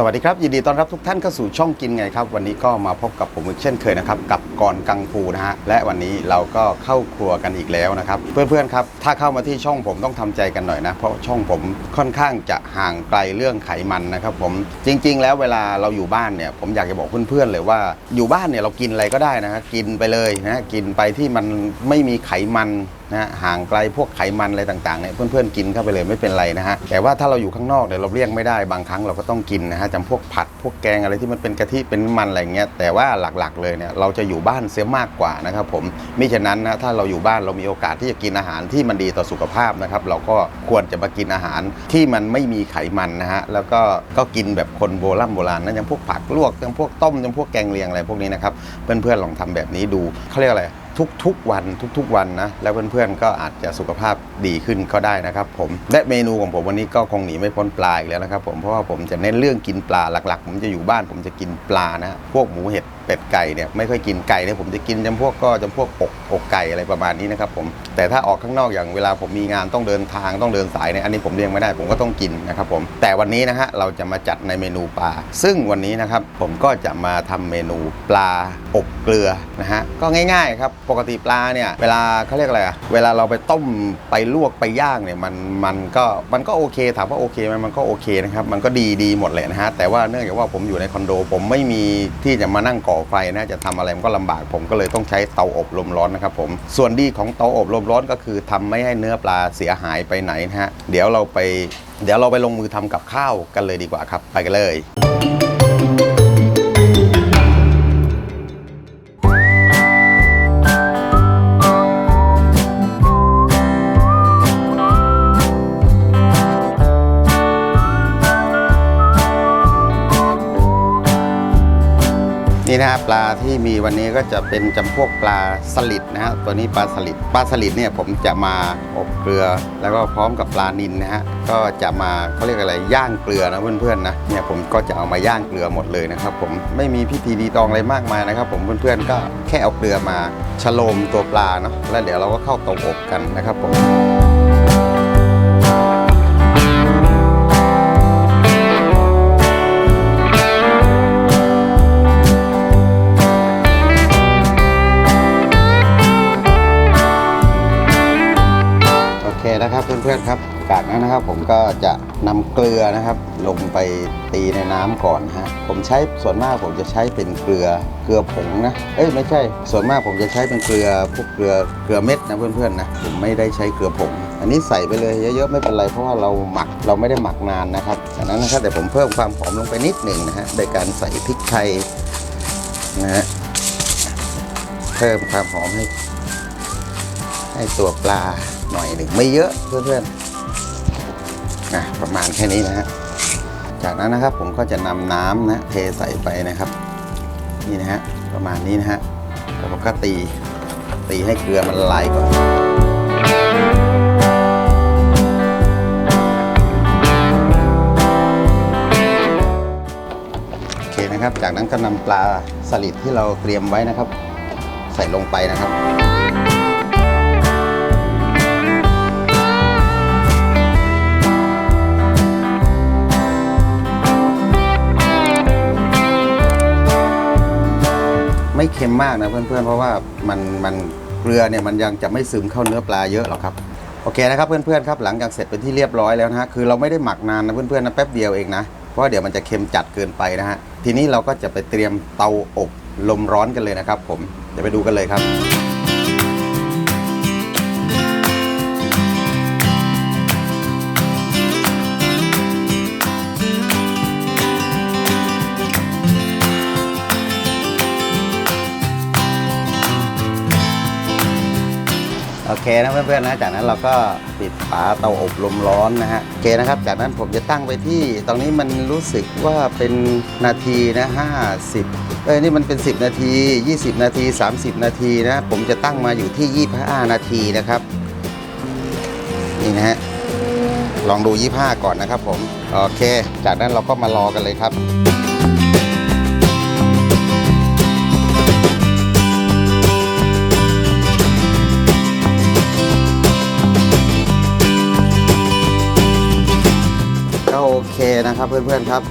สวัสดีครับ ยินดีต้อนรับทุกท่านเข้าสู่ช่องกินไงครับ วันนี้ก็มาพบกับผมอีกเช่นเคยนะครับ กับกอนกังฟูนะฮะและวันนี้เราก็เข้าครัวกันอีกแล้วนะครับ เพื่อนๆครับ ถ้าเข้ามาที่ช่องผมต้องทำใจกันหน่อยนะ เพราะช่องผมค่อนข้างจะห่างไกลเรื่องไขมันนะครับผมจริง ๆ แล้วเวลาเราอยู่บ้านเนี่ยผมอยากจะบอกเพื่อนๆเลยว่าอยู่บ้านเนี่ยเรากินอะไรก็ได้นะฮะกินไปเลยนะกินไปที่มันไม่มีไขมัน นะห่างไกลพวกไขมันอะไรต่างๆเนี่ยเพื่อนๆกินเข้าไปเลยไม่เป็นไรนะฮะแต่ว่าถ้าเราอยู่ข้างนอกเนี่ยเราเลี่ยงไม่ได้บางครั้งเราก็ต้องกินนะฮะจำพวกผัดพวกแกงอะไรที่มันเป็นกะทิเป็นมันอะไรเงี้ยแต่ว่าหลักๆเลยเนี่ยเราจะอยู่บ้านเสียมากกว่านะครับผมมิฉะนั้นนะถ้าเราอยู่บ้านเรามีโอกาสที่จะกินอาหารที่มันดีต่อสุขภาพนะครับเราก็ควรจะมากินอาหารที่มันไม่มีไขมันนะฮะแล้วก็ก็กินแบบคนโบราณโบราณนะอย่างพวกผักลวกอย่างพวกต้มอย่างพวกแกงเลียงอะไรพวกนี้นะครับเพื่อนๆลองทำแบบนี้ดูเขาเรียกอะไร ทุกๆวันทุกๆวันนะแล้วเพื่อนๆก็อาจจะสุขภาพดีขึ้นก็ได้นะครับผมและเมนูของผมวันนี้ก็คงหนีไม่พ้นปลาอีกแล้วนะครับผมเพราะว่าผมจะเน้นเรื่องกินปลาหลักๆ ผมจะอยู่บ้านผมจะกินปลานะพวกหมูเห็ด เป็ดไก่เนี่ยไม่ค่อยกินไก่เนี่ยผมจะกินจำพวกก็จำพวกอกอกไก่อะไรประมาณนี้นะครับผมแต่ถ้าออกข้างนอกอย่างเวลาผมมีงานต้องเดินทางต้องเดินสายเนี่ยอันนี้ผมเลี่ยงไม่ได้ผมก็ต้องกินนะครับผมแต่วันนี้นะฮะเราจะมาจัดในเมนูปลา ซึ่งวันนี้นะครับผมก็จะมาทำเมนูปลาอบเกลือนะฮะก็ง่ายๆครับปกติปลาเนี่ยเวลาเขาเรียกอะไรอะเวลาเราไปต้มไปลวกไปย่างเนี่ยมันมันก็มันก็โอเคถามว่าโอเคไหมมันก็โอเคนะครับมันก็ดีดีหมดเลยนะฮะแต่ว่าเนื่องจากว่าผมอยู่ในคอนโด ผมไม่มีที่จะมานั่งก่อไฟนะจะทำอะไรมันก็ลำบากผมก็เลยต้องใช้เตาอบลมร้อนนะครับผมส่วนดีของเตาอบลมร้อนก็คือทำไม่ให้เนื้อปลาเสียหายไปไหนนะฮะเดี๋ยวเราไปเดี๋ยวเราไปลงมือทำกับข้าวกันเลยดีกว่าครับ ไปกันเลย นี่นะฮะปลาที่มีวันนี้ก็จะเป็นจำพวกปลาสลิดนะฮะตัวนี้ปลาสลิดปลาสลิดเนี่ยผมจะมาอบเกลือ แล้วก็พร้อมกับปลานิลนะฮะก็จะมาเขาเรียกอะไรย่างเกลือนะเพื่อนๆนะเนี่ยผมก็จะเอามาย่างเกลือหมดเลยนะครับผมไม่มีพิธีดีตองอะไรมากมายนะครับ ผมเพื่อนๆก็แค่เอาเกลือมาชโลมตัวปลาเนาะแล้วเดี๋ยวเราก็เข้าเตาอบกันนะครับผม ผมก็จะนำเกลือนะครับ ลงไปตีในน้ำก่อนฮะผมใช้ส่วนมากผมจะใช้เป็นเกลือเกลือผงนะเอ้ยไม่ใช่ ส่วนมากผมจะใช้เป็นเกลือพวกเกลือเกลือเม็ดนะเพื่อนๆนะผมไม่ได้ใช้เกลือผงอันนี้ใส่ไปเลยเยอะๆไม่เป็นไรเพราะว่าเราหมักเราไม่ได้หมักนานนะครับจากนั้นนะครับแต่ผมเพิ่มความหอมลงไปนิดหนึ่งนะฮะโดยการใส่พริกไทยนะฮะเพิ่มความหอมให้ให้ตัวปลาหน่อยหนึ่งไม่เยอะเพื่อนๆ นะประมาณแค่นี้นะฮะจากนั้นนะครับผมก็จะนำน้ำนะเทใส่ไปนะครับนี่นะฮะประมาณนี้นะฮะแล้วผมก็ตีตีให้เกลือมันละลายก่อนโอเคนะครับ จากนั้นก็นำปลาสลิดที่เราเตรียมไว้นะครับ ใส่ลงไปนะครับ ไม่เค็มมากนะเพื่อนๆ เพราะว่ามันมันเกลือเนี่ยมันยังจะไม่ซึมเข้าเนื้อปลาเยอะหรอกครับโอเคนะครับเพื่อนๆครับหลังจากเสร็จเป็นที่เรียบร้อยแล้วนะฮะคือเราไม่ได้หมักนานนะเพื่อนๆนะแป๊บเดียวเองนะเพราะว่าเดี๋ยวมันจะเค็มจัดเกินไปนะฮะทีนี้เราก็จะไปเตรียมเตาอบลมร้อนกันเลยนะครับ ผมเดี๋ยวไปดูกันเลยครับ โอเคนะเพื่อนๆนะจากนั้นเราก็ปิดฝาเตาอบลมร้อนนะฮะโอเคนะครับ จากนั้นผมจะตั้งไปที่ตรงนี้มันรู้สึกว่าเป็นนาทีนะ50เอ้ยนี่มันเป็น 10 นาที 20 นาที 30 นาทีนะผมจะตั้งมาอยู่ที่ 25 นาทีนะครับนี่นะฮะลองดู 25 ก่อนนะครับผม โอเค จากนั้นเราก็มารอกันเลยครับ นะครับเพื่อนๆครับ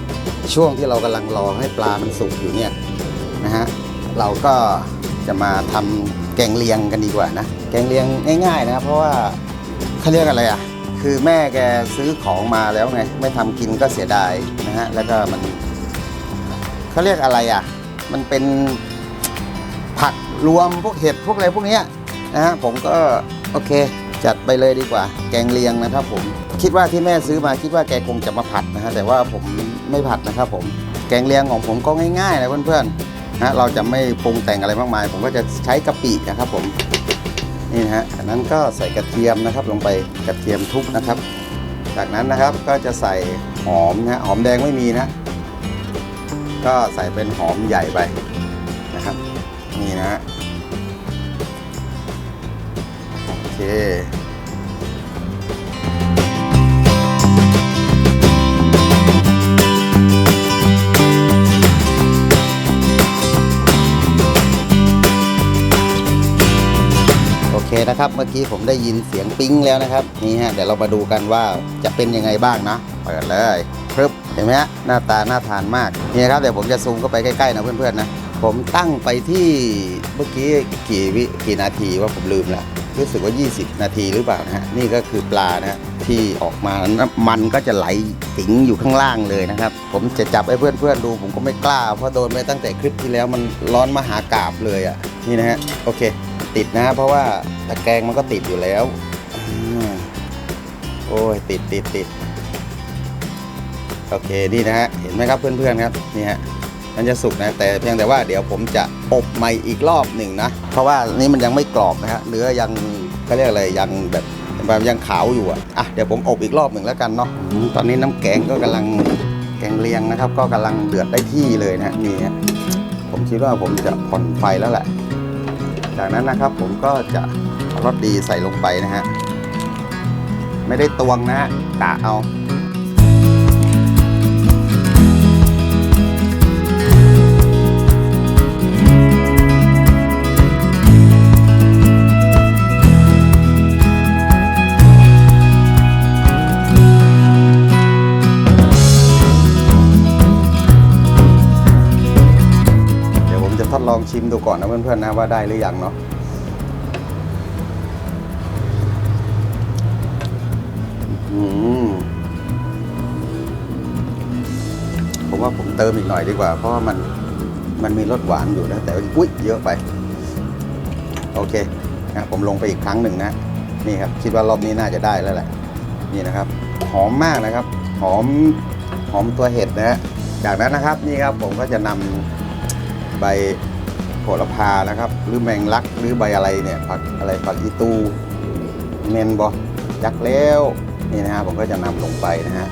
ช่วงที่เรากำลังรอให้ปลามันสุกอยู่เนี่ยนะฮะเราก็จะมาทำแกงเลียงกันดีกว่านะแกงเลียงง่ายๆนะครับเพราะว่าเขาเรียกอะไรอะคือแม่แกซื้อของมาแล้วไงไม่ทำกินก็เสียดายนะฮะแล้วก็มันเขาเรียกอะไรอะมันเป็นผักรวมพวกเห็ดพวกอะไรพวกเนี้ยนะฮะผมก็โอเค จัดไปเลยดีกว่า แกงเลียงนะครับผม คิดว่าที่แม่ซื้อมาคิดว่าแกคงจะมาผัดนะฮะแต่ว่าผมไม่ผัดนะครับผมแกงเลียงของผมก็ง่ายๆนะเพื่อนๆนะเราจะไม่ปรุงแต่งอะไรมากมาย ผมก็จะใช้กะปินะครับผมนี่นะฮะอันนั้นก็ใส่กระเทียมนะครับลงไปกระเทียมทุบนะครับ จากนั้นนะครับก็จะใส่หอมนะฮะหอมแดงไม่มีนะ ก็ใส่เป็นหอมใหญ่ไปนะครับ นี่นะฮะ เคโอเคนะครับเมื่อกี้ผมได้ยินเสียงปิ๊งแล้วนะครับนี่ฮะเดี๋ยวเรามาดูกันว่าจะเป็นยังไงบ้างนะเปิดเลยพรึบเห็นไหมฮะหน้าตาน่าทานมากนี่นะครับเดี๋ยวผมจะซูมเข้าไปใกล้ๆนะเพื่อนๆนะผมตั้งไปที่เมื่อกี้กี่วิกี่นาทีว่าผมลืมแล้ว รู้สึกว่า 20 นาทีหรือเปล่านะฮะนี่ก็คือปลานะฮะที่ออกมาน้ำมันก็จะไหลติ๋งอยู่ข้างล่างเลยนะครับ ผมจะจับให้เพื่อนๆดู ผมก็ไม่กล้า เพราะโดนไปตั้งแต่คลิปที่แล้วมันร้อนมหากราบเลยอะนี่นะฮะโอเค ติดนะ เพราะว่าตะแกรงมันก็ติดอยู่แล้วโอ้ยติดติดติดโอเคนี่นะฮะเห็นไหมครับเพื่อนๆครับนี่ฮะ มันจะสุกนะแต่เพียงแต่ว่าเดี๋ยวผมจะอบใหม่อีกรอบหนึ่งนะเพราะว่านี่มันยังไม่กรอบนะฮะเนื้อยังเขาเรียกอะไรยังแบบแบบยังขาวอยู่อะอะเดี๋ยวผมอบอีกรอบหนึ่งแล้วกันเนาะตอนนี้น้ำแกงก็กำลังแกงเลียงนะครับ ก็กำลังเดือดได้ที่เลยนะนี่ฮะผมคิดว่าผมจะผ่อนไฟแล้วแหละ จากนั้นนะครับผมก็จะรสดีใส่ลงไปนะฮะไม่ได้ตวงนะฮะกะเอา ดูก่อนนะเพื่อนๆนะว่าได้หรือยังเนาะผมว่าผมเติมอีกหน่อยดีกว่า เพราะว่ามันมันมีรสหวานอยู่นะ แต่อุ้ยเยอะไป โอเคนะผมลงไปอีกครั้งหนึ่งนะนี่ครับ คิดว่ารอบนี้น่าจะได้แล้วแหละ นี่นะครับ หอมมากนะครับ หอมหอมตัวเห็ดนะฮะจากนั้นนะครับนี่ครับผมก็จะนำใบ โหระพานะครับ หรือแมงลักหรือใบอะไรเนี่ยผักอะไรผักอีตูเมนบอยักแล้วนี่นะฮะผมก็จะนำลงไปนะฮะ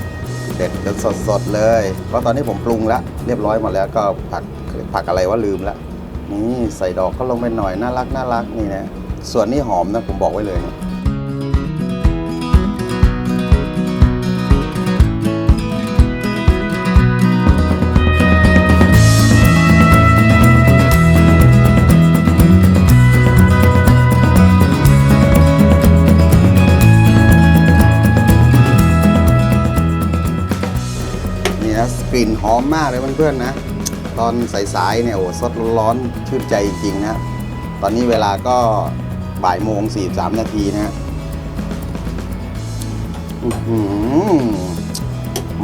เด็ดจนสดๆเลย เพราะตอนนี้ผมปรุงแล้วเรียบร้อยหมดแล้วก็ผักผักอะไรว่าลืมแล้วนี่ใส่ดอกก็ลงไปหน่อยน่ารักน่ารักนี่นะส่วนนี้หอมนะผมบอกไว้เลยนะ อมมากเลยเพื่อนๆนะ ตอนสายๆเนี่ยโอ้สดร้อนชื่นใจจริงนะ ตอนนี้เวลาก็บ่ายโมง43นาทีนะฮะ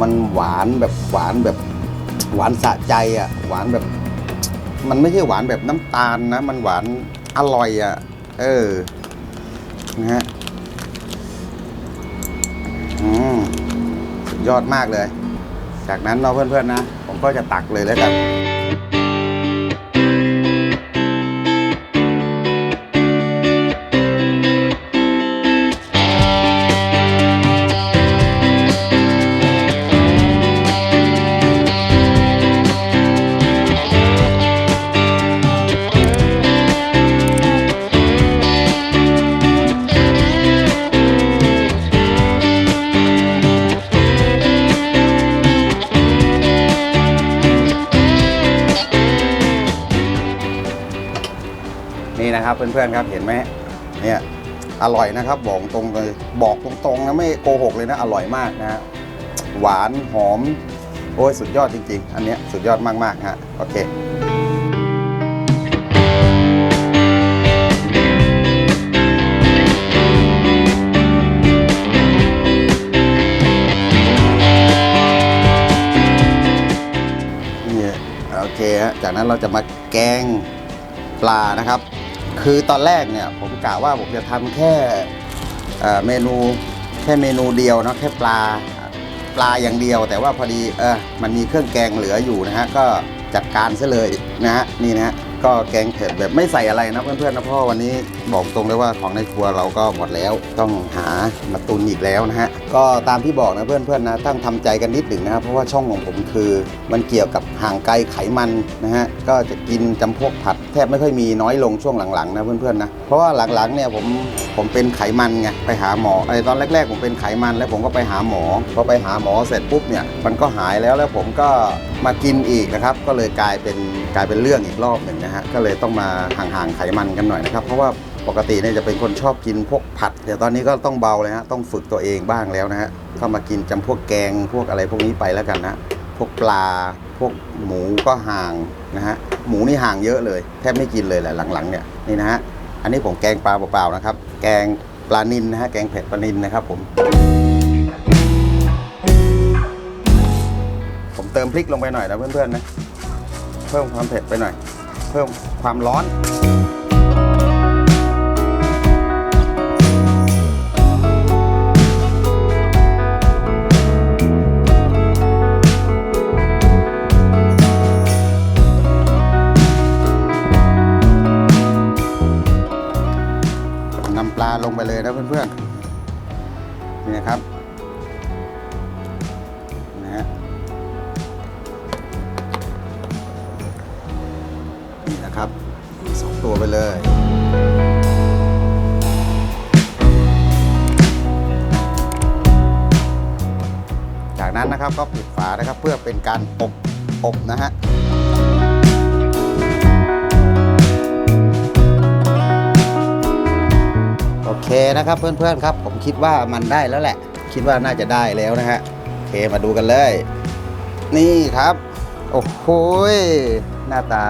มันหวานแบบหวานแบบหวานสะใจอะ่ะ หวานแบบ มันไม่ใช่หวานแบบน้ำตาลนะ มันหวานอร่อยอะ่ะ เออนะฮะอืมสุดยอดมากเลย จากนั้นเราเพื่อนๆนะ ผมก็จะตักเลยแล้วกัน นะครับเพื่อนๆครับเห็นไหมเนี่ยอร่อยนะครับบอกตรงเลยบอกตรงๆนะไม่โกหกเลยนะอร่อยมากนะฮะหวานหอมโอ้ยสุดยอดจริง ๆ อันเนี้ยสุดยอดมากๆฮะโอเคนี่โอเคฮะจากนั้นเราจะมาแกงปลานะครับ คือตอนแรกเนี่ยผมกะว่าผมจะทำแค่เมนูแค่เมนูเดียวนะแค่ปลาปลาอย่างเดียว แต่ว่าพอดีเออมันมีเครื่องแกงเหลืออยู่นะฮะก็จัดการซะเลยนะฮะนี่นะฮะ ก็แกงเผ็ดแบบไม่ใส่อะไรนะเพื่อนๆนะเพราะว่าวันนี้บอกตรงเลยว่าของในครัวเราก็หมดแล้ว ต้องหามาตุนอีกแล้วนะฮะก็ตามที่บอกนะเพื่อนๆนะต้องทำใจกันนิดหนึ่งนะครับเพราะว่าช่องของผมคือ มันเกี่ยวกับห่างไกลไขมันนะฮะก็จะกินจำพวกผัดแทบไม่ค่อยมีน้อยลงช่วงหลังๆนะเพื่อนๆนะเพราะว่าหลังๆเนี่ยผมผมเป็นไขมันไงไปหาหมอไอ้ตอนแรกๆผมเป็นไขมันแล้วผมก็ไปหาหมอพอไปหาหมอเสร็จปุ๊บเนี่ยมันก็หายแล้วแล้วผมก็ มากินอีกนะครับ ก็เลยกลายเป็นกลายเป็นเรื่องอีกรอบหนึ่งนะฮะก็เลยต้องมาห่างๆไขมันกันหน่อยนะครับ เพราะว่าปกติเนี่ยจะเป็นคนชอบกินพวกผัดแต่ตอนนี้ก็ต้องเบาเลยฮะต้องฝึกตัวเองบ้างแล้วนะฮะก็มากินจำพวกแกงพวกอะไรพวกนี้ไปแล้วกันนะพวกปลา พวกหมูก็ห่างนะฮะหมูนี่ห่างเยอะเลยแทบไม่กินเลยแหละหลังๆเนี่ยนี่นะฮะอันนี้ผมแกงปลาเปล่าๆนะครับ แกงปลานินนะฮะแกงเผ็ดปลานินนะครับผม ผมเติมพริกลงไปหน่อยนะเพื่อนๆนะ เพิ่มความเผ็ดไปหน่อย เพิ่มความร้อน นั้นนะครับก็ปิดฝานะครับเพื่อเป็นการอบอบนะฮะโอเคนะครับเพื่อนๆครับ ผมคิดว่ามันได้แล้วแหละ คิดว่าน่าจะได้แล้วนะฮะโอเคมาดูกันเลย นี่ครับโอ้โหหน้าตา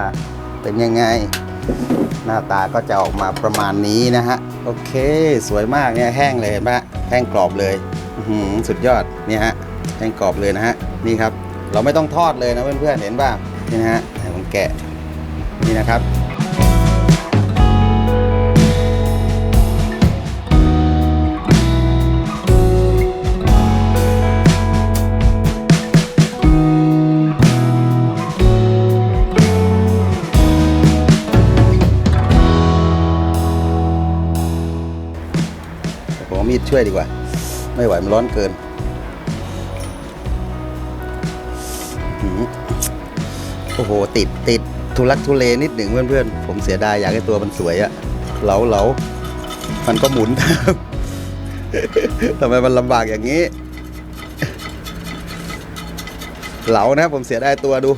เป็นยังไง หน้าตาก็จะออกมาประมาณนี้นะฮะโอเค สวยมากเนี่ยแห้งเลยเห็นปะแห้งกรอบเลยสุดยอดเนี่ยฮะ แห้งกรอบเลยนะฮะนี่ครับ เราไม่ต้องทอดเลยนะเพื่อนๆเห็นป่ะนี่นะฮะให้ผมแกะนี่นะครับผมเอมีดช่วยดีกว่า ไม่ไหวมันร้อนเกิน โอ้โห ติดติดทุลักทุเลนิดหนึ่งเพื่อนๆ ผมเสียดายอยากให้ตัวมันสวยอะเหลาเหลามันก็หมุนทำไมมันลำบากอย่างนี้ เหลานะผมเสียดายตัวดู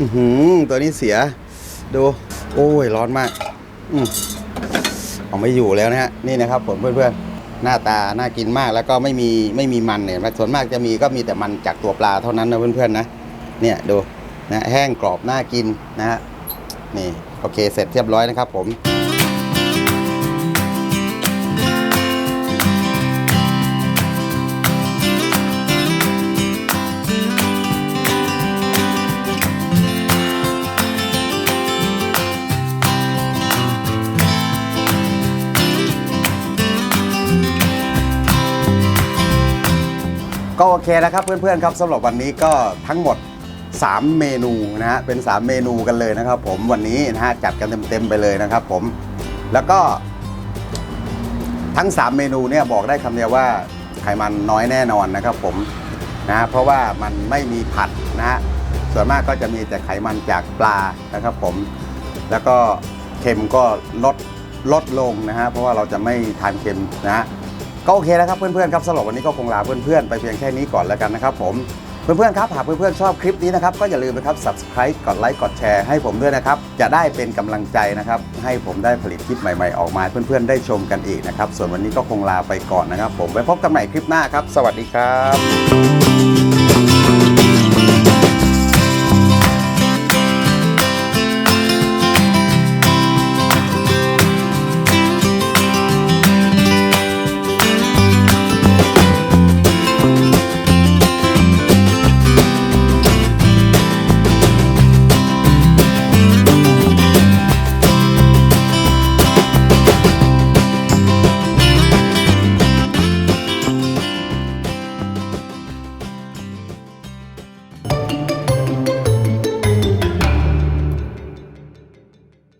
อือหือตัวนี้เสีย ดู โอ้ย ร้อนมาก อืมเอาไม่อยู่แล้วนะฮะ นี่นะครับผมเพื่อนๆ หน้าตาน่ากินมากแล้วก็ไม่มีไม่มีมันเนี่ยส่วนมากจะมีก็มีแต่มันจากตัวปลาเท่านั้นนะเพื่อนๆนะเนี่ยดูนะแห้งกรอบน่ากินนะฮะนี่โอเคเสร็จเรียบร้อยนะครับผม ก็โอเคนะครับเพื่อนๆครับสำหรับวันนี้ก็ทั้งหมด 3 เมนูนะฮะเป็น 3 เมนูกันเลยนะครับ ผมวันนี้นะฮะจัดกันเต็มๆไปเลยนะครับ ผมแล้วก็ ทั้ง 3 เมนูเนี่ยบอกได้คำเดียวว่าไขมันน้อยแน่นอนนะครับ ผมนะฮะเพราะว่ามันไม่มีผัดนะฮะส่วนมากก็จะมีแต่ไขมันจากปลานะครับ ผมแล้วก็เค็มก็ลดลดลงนะฮะเพราะว่าเราจะไม่ทานเค็มนะฮะ ก็โอเคแล้วครับเพื่อนๆครับสำหรับวันนี้ก็คงลาเพื่อนๆไปเพียงแค่นี้ก่อนแล้วกันนะครับผมเพื่อนๆครับหากเพื่อนๆชอบคลิปนี้นะครับก็อย่าลืมนะครับ subscribe กดไลค์กดแชร์ให้ผมด้วยนะครับจะได้เป็นกำลังใจนะครับให้ผมได้ผลิตคลิปใหม่ๆออกมาเพื่อนๆได้ชมกันอีกนะครับส่วนวันนี้ก็คงลาไปก่อนนะครับ ผมไว้พบกันใหม่คลิปหน้าครับ สวัสดีครับ